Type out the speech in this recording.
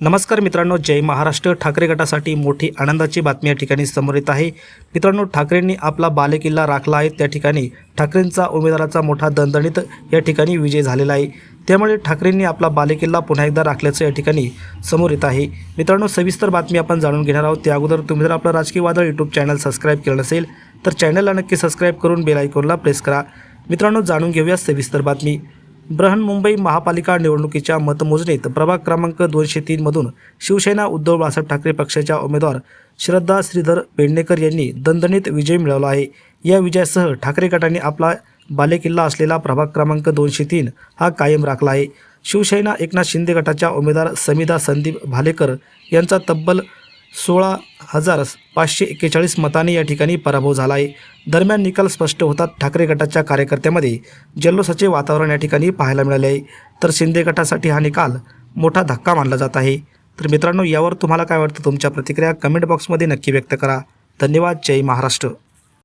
नमस्कार मित्रांनो जय महाराष्ट्र. ठाकरे गटासाठी मोठी आनंदाची बातमी या ठिकाणी समोर येत आहे. मित्रांनो ठाकरेंनी आपला बालेकिल्ला राखला आहे. त्या ठिकाणी ठाकरेंचा उमेदवाराचा मोठा दणदणीत या ठिकाणी विजय झालेला आहे. त्यामुळे ठाकरेंनी आपला बालेकिल्ला पुन्हा एकदा राखल्याचं या ठिकाणी समोर येत आहे. मित्रांनो सविस्तर बातमी आपण जाणून घेणार आहोत. त्या अगोदर तुम्ही जर आपलं राजकीय वादळ यूट्यूब चॅनल सबस्क्राईब केलं नसेल तर चॅनलला नक्की सबस्क्राईब करून बेल आयकॉनला प्रेस करा. मित्रांनो जाणून घेऊया सविस्तर बातमी. बृहन्मुंबई महापालिका निवडणुकीच्या मतमोजणीत प्रभाग क्रमांक दोनशे तीनमधून शिवसेना उद्धव बाळासाहेब ठाकरे पक्षाच्या उमेदवार श्रद्धा श्रीधर पेडणेकर यांनी दणदणीत विजय मिळवला आहे. या विजयासह ठाकरे गटाने आपला बालेकिल्ला असलेला प्रभाग क्रमांक दोनशे तीन हा कायम राखला आहे. शिवसेना एकनाथ शिंदे गटाच्या उमेदवार समिधा संदीप भालेकर यांचा तब्बल सोळा हजार पाचशे एक्केचाळीस मतांनी या ठिकाणी पराभव झाला आहे दरम्यान निकाल स्पष्ट होतात ठाकरे गटाच्या कार्यकर्त्यामध्ये जल्लोषाचे वातावरण या ठिकाणी पाहायला मिळाले आहे. तर शिंदे गटासाठी हा निकाल मोठा धक्का मानला जात आहे. तर मित्रांनो यावर तुम्हाला काय वाटतं? तुमच्या प्रतिक्रिया कमेंट बॉक्समध्ये नक्की व्यक्त करा. धन्यवाद. जय महाराष्ट्र.